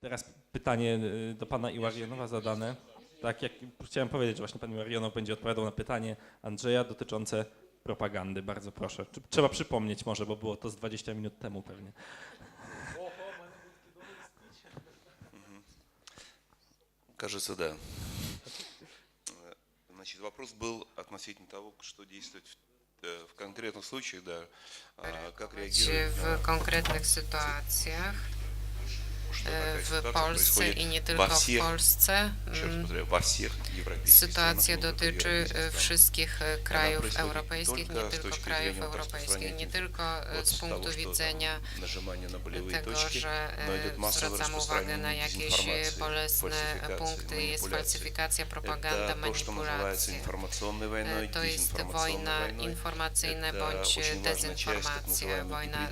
Teraz pytanie y, do pana Iłarionowa zadane. Tak jak chciałem powiedzieć, że właśnie pan Iłarionow będzie odpowiadał na pytanie Andrzeja dotyczące propagandy. Bardzo proszę. Czy- Trzeba przypomnieć może, bo było to z 20 minut temu pewnie. Кажется, да. Э, Значит, вопрос был относительно того, что действовать в, э, в конкретных случаях, да, а, как реагировать w на konkretnych E, w Polsce i nie tylko w Polsce. Mm, sytuacja dotyczy e, wszystkich e, krajów europejskich, nie tylko krajów europejskich, nie tylko z punktu widzenia tego, że zwracam uwagę na jakieś bolesne punkty, jest falsyfikacja, propaganda, manipulacja. To jest wojna informacyjna bądź dezinformacja, wojna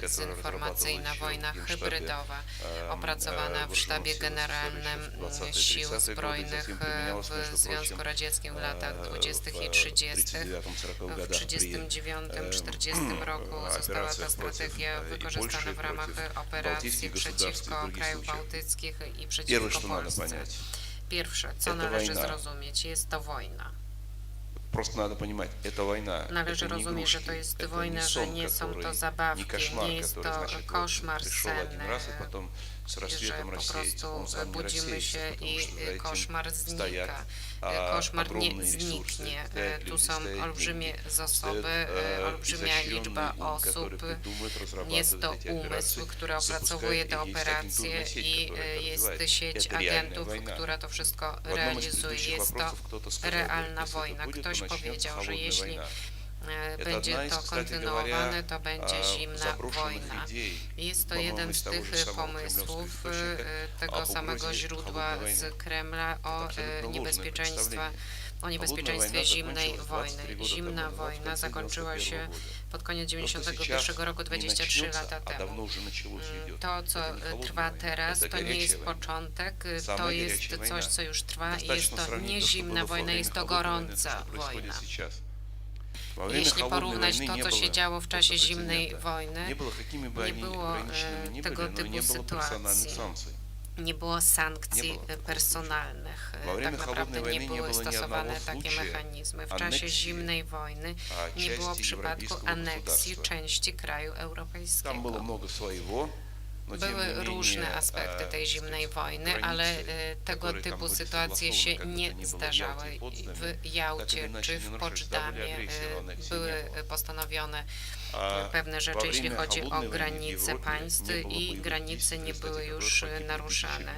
dezinformacyjna, wojna hybrydowa opracowana w sztabie generalnym Sił Zbrojnych e, w Związku Radzieckim w latach 20. i 30. W 1939-1940 roku została ta strategia wykorzystana w ramach operacji przeciwko krajów bałtyckich i przeciwko Polsce. Pierwsze, co należy zrozumieć, jest to wojna. просто надо понимать, это война, Należy это не rozumieć, że игрушки, to jest это wojna, не że сон, nie są to который, zabawki, не кошмар, nie jest который, to значит, вот koszmar пришел один senny, раз, и потом с że рассветом po рассеется. prostu Он сам не budzimy рассеется, się потому i что за этим koszmar стоят znika. а, Koszmar nie огромные ресурсы, zniknie. стоят Tu люди, są стоят olbrzymie деньги, zasoby, стоит, e, э, olbrzymia liczba изощренный ум, который osób. придумывает, Jest to разрабатывает эти umysł, операции, który запускает opracowuje их. te Есть operacje агентурная сеть, i которая e, это jest развивает. sieć Это реальная agentów, война. która to wszystko В одном из realizuje. предыдущих Jest to вопросов кто-то сказал, realna если это wojna. будет, Ktoś то начнется powiedział, że jeśli e, będzie to kontynuowane, to będzie zimna wojna. Jest to jeden z tych pomysłów e, tego samego źródła z Kremla o e, niebezpieczeństwa o niebezpieczeństwie zimnej wojny. Zimna wojna zakończyła się pod koniec 91 roku, 23 lata temu. Mm, to, co e, trwa teraz, e, to nie jest początek, to jest coś, co już trwa i jest to nie zimna wojna, jest to gorąca wojna. Jeśli porównać to, co się działo w czasie zimnej wojny, nie było e, tego typu sytuacji nie było sankcji nie było personalnych. E, tak naprawdę nie były stosowane takie mechanizmy. W czasie zimnej wojny nie było przypadku aneksji części kraju europejskiego. Były różne aspekty tej zimnej wojny, ale e, tego typu sytuacje się nie zdarzały. W Jałcie czy w Poczdamie e, były postanowione e, pewne rzeczy, jeśli chodzi o granice państw i granice nie były już naruszane.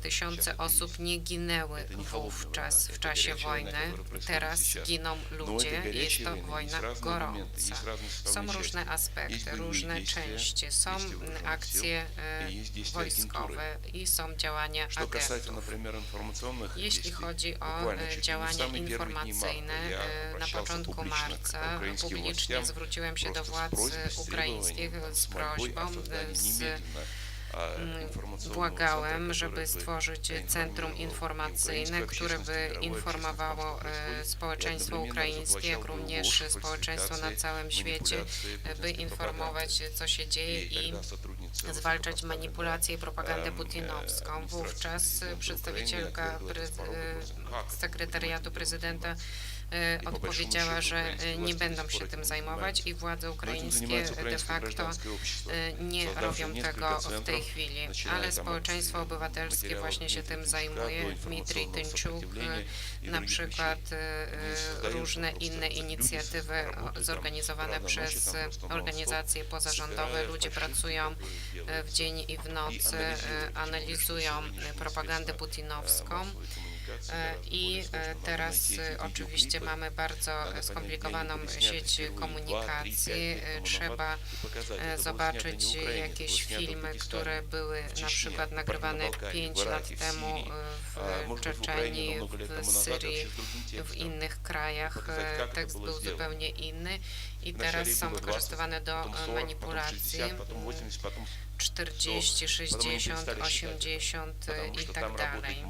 Tysiące osób nie ginęły wówczas w czasie wojny. Teraz giną ludzie. Jest to wojna gorąca. Są różne aspekty, różne części. Są akcje e, wojskowe i są działania agentów. Jeśli chodzi o e, działania informacyjne, e, na początku marca publicznie zwróciłem się do władz ukraińskich z prośbą z Mm, błagałem, żeby stworzyć centrum informacyjne, które by informowało e, społeczeństwo ukraińskie, jak również społeczeństwo na całym świecie, e, by informować, co się dzieje i zwalczać manipulację i propagandę putinowską. Wówczas przedstawicielka pre e, sekretariatu prezydenta E, odpowiedziała, że e, nie będą się tym zajmować i władze ukraińskie de facto e, nie robią tego w tej chwili, ale społeczeństwo obywatelskie właśnie się tym zajmuje. Dmitrij Tyńczuk, na przykład różne inne inicjatywy zorganizowane przez organizacje pozarządowe. Ludzie pracują w dzień i w nocy, analizują propagandę putinowską. E, I e, teraz e, oczywiście mamy bardzo skomplikowaną sieć komunikacji. Trzeba zobaczyć jakieś filmy, które były na przykład nagrywane 5 lat temu w Czeczeniu, w Syrii, w innych krajach. Tekst był zupełnie inny. I teraz są wykorzystywane do manipulacji. 40, 60, 80 i tak dalej.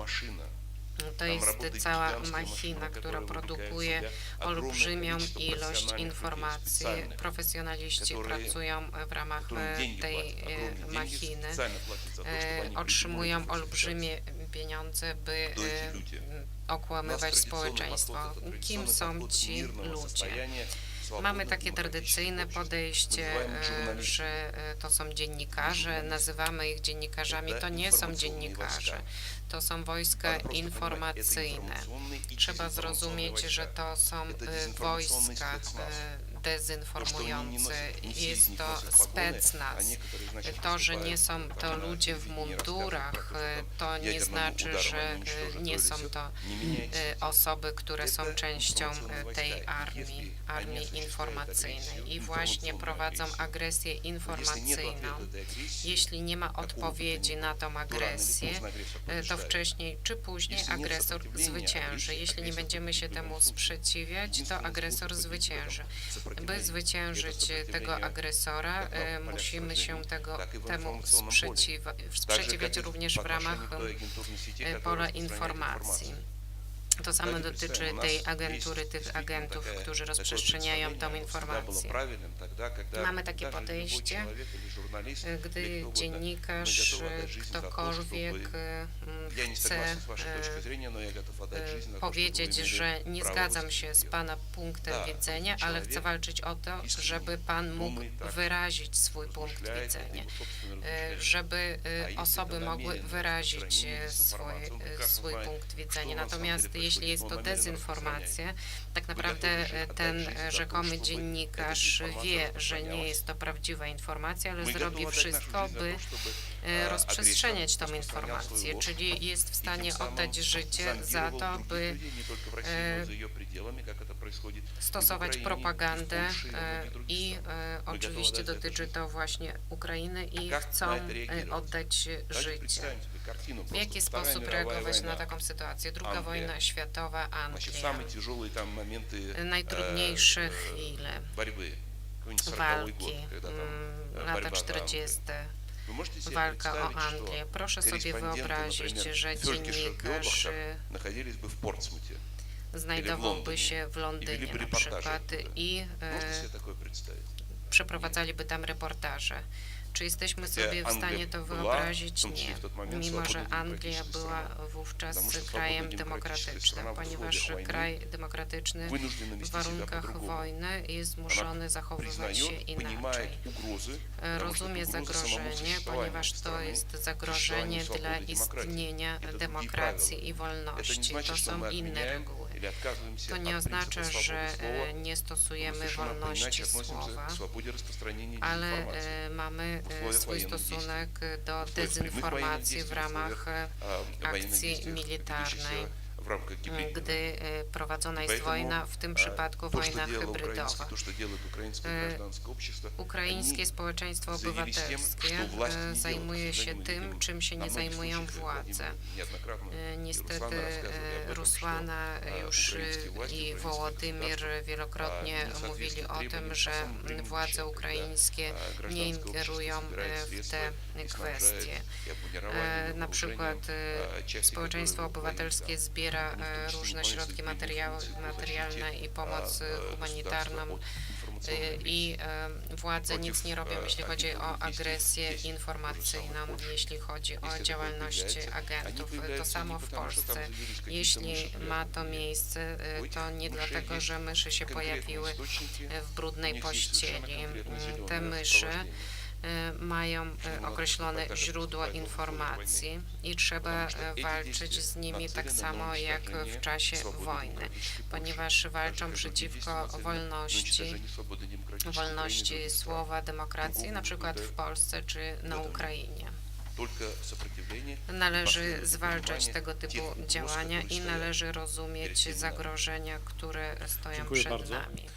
No to jest cała machina, która produkuje olbrzymią ilość informacji. Profesjonaliści pracują w ramach e, tej e, machiny, e, otrzymują olbrzymie pieniądze, by okłamywać społeczeństwo. Kim są ci ludzie? Mamy takie tradycyjne podejście, e, że e, to są dziennikarze, nazywamy ich dziennikarzami. To nie są dziennikarze, to są wojska informacyjne. Trzeba zrozumieć, że to są e, wojska specnaz. e, dezinformujące. Jest to specnaz. To, że nie są to ludzie w mundurach, e, to nie znaczy, że e, nie są to e, osoby, które są częścią e, tej armii, armii informacyjnej i właśnie prowadzą agresję informacyjną. Jeśli nie ma odpowiedzi na tą agresję, e, to wcześniej czy później agresor zwycięży. Jeśli nie będziemy się temu sprzeciwiać, to agresor zwycięży. By zwyciężyć tego agresora, e, musimy się tego, temu sprzeciwa, sprzeciwiać również w ramach e, pola informacji. To samo dotyczy tej agentury, tych agentów, którzy rozprzestrzeniają tą informację. Mamy takie podejście, Gdy dziennikarz, e, ktokolwiek e, m, chce e, e, powiedzieć, że nie zgadzam się z Pana punktem Tak, widzenia, ale chcę walczyć o to, żeby Pan mógł wyrazić swój punkt widzenia, e, żeby osoby mogły wyrazić swój, swój punkt widzenia. Natomiast jeśli jest to dezinformacja, tak naprawdę e, ten rzekomy dziennikarz wie, że nie jest to prawdziwa informacja, ale zrobi wszystko, by E, rozprzestrzeniać tą informację, czyli jest w stanie oddać życie za to, by e, stosować propagandę i e, oczywiście dotyczy to właśnie Ukrainy i chcą oddać życie. W jaki sposób reagować na taką sytuację? Druga wojna światowa, Anglia, najtrudniejsze chwile, walki, mm, lata 40 walka o Anglię. Proszę sobie wyobrazić, że dziennikarz y, znajdowałby się w Londynie na przykład i y, przeprowadzaliby tam reportaże. Czy jesteśmy sobie w stanie to wyobrazić? Nie. Mimo, że Anglia była wówczas krajem demokratycznym, ponieważ kraj demokratyczny w warunkach wojny jest zmuszony zachowywać się inaczej. Rozumie zagrożenie, ponieważ to jest zagrożenie dla istnienia demokracji i wolności. To są inne reguły. To nie oznacza, że e, nie stosujemy wolności słowa, ale e, mamy e, swój stosunek do dezinformacji w ramach akcji militarnej. E, gdy e, prowadzona jest wojna, w tym przypadku wojna hybrydowa. Ukraińskie e, społeczeństwo obywatelskie zajmuje się tym, czym się nie zajmują władze. Niestety Rusłana już i Wołodymir wielokrotnie mówili o tym, że władze ukraińskie nie ingerują w te kwestie. Na przykład społeczeństwo obywatelskie zbiera E, różne środki materialne i pomoc e, humanitarną e, i władze nic nie robią, jeśli chodzi o agresję informacyjną, jeśli chodzi o działalność agentów. To samo w Polsce. Jeśli ma to miejsce, to nie dlatego, że myszy się pojawiły w brudnej pościeli. Te myszy E, mają e, określone źródła informacji i trzeba e, walczyć z nimi tak samo jak w czasie wojny, ponieważ walczą przeciwko wolności, wolności słowa, demokracji, na przykład w Polsce czy na Ukrainie. Należy zwalczać tego typu działania i należy rozumieć zagrożenia, które stoją Dziękuję przed bardzo. nami.